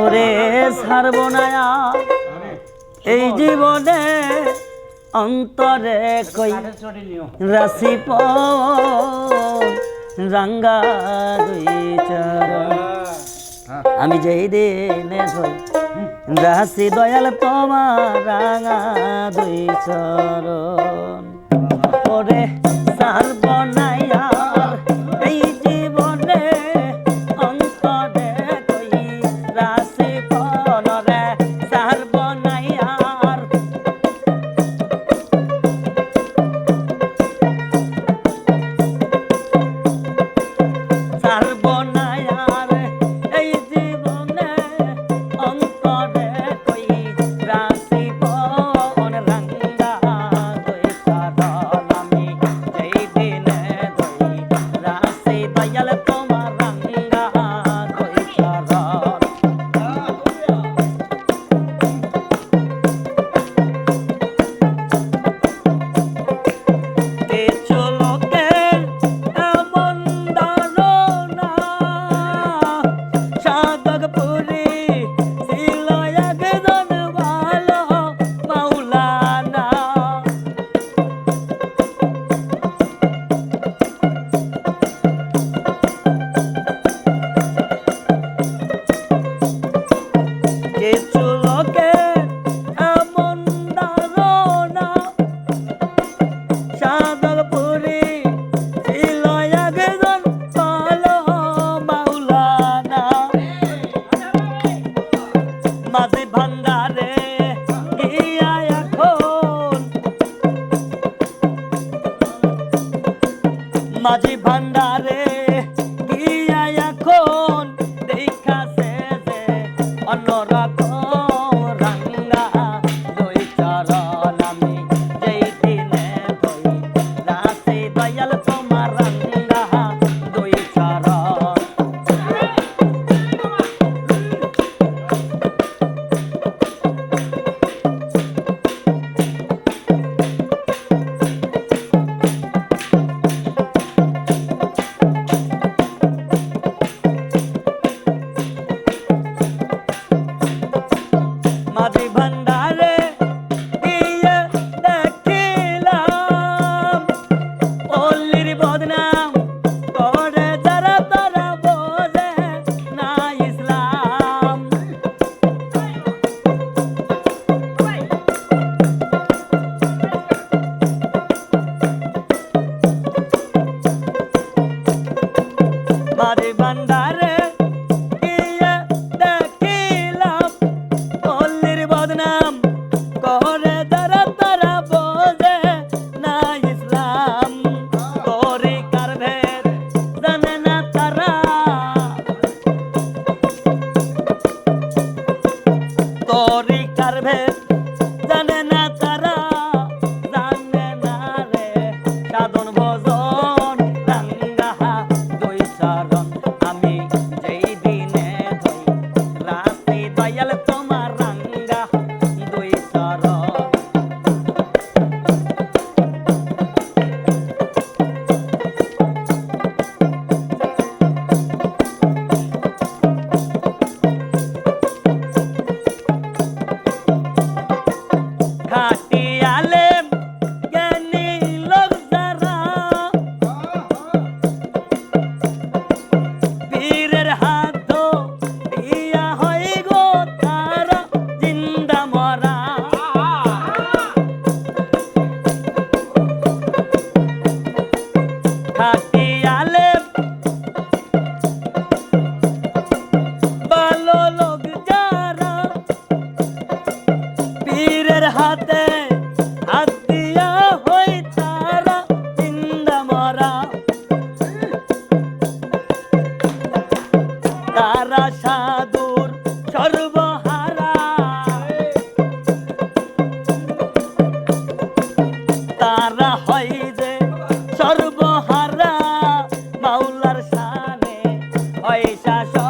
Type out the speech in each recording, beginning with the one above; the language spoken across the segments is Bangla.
ওরে ছাড়ব না এই জীবনে অন্তরে কই রাশি প রাঙ্গা দুই চরণ। আমি যেই দিনে ধই রাশি দয়াল তোমার রাঙা দুই চরণ। ওরে বনাইয়া রাত बारे बंदा। hot. সাধুর সর্বহারা। তারা হয় সানে হয় শাসন।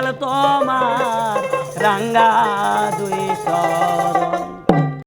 দয়াল তোমার রাঙ্গা দুই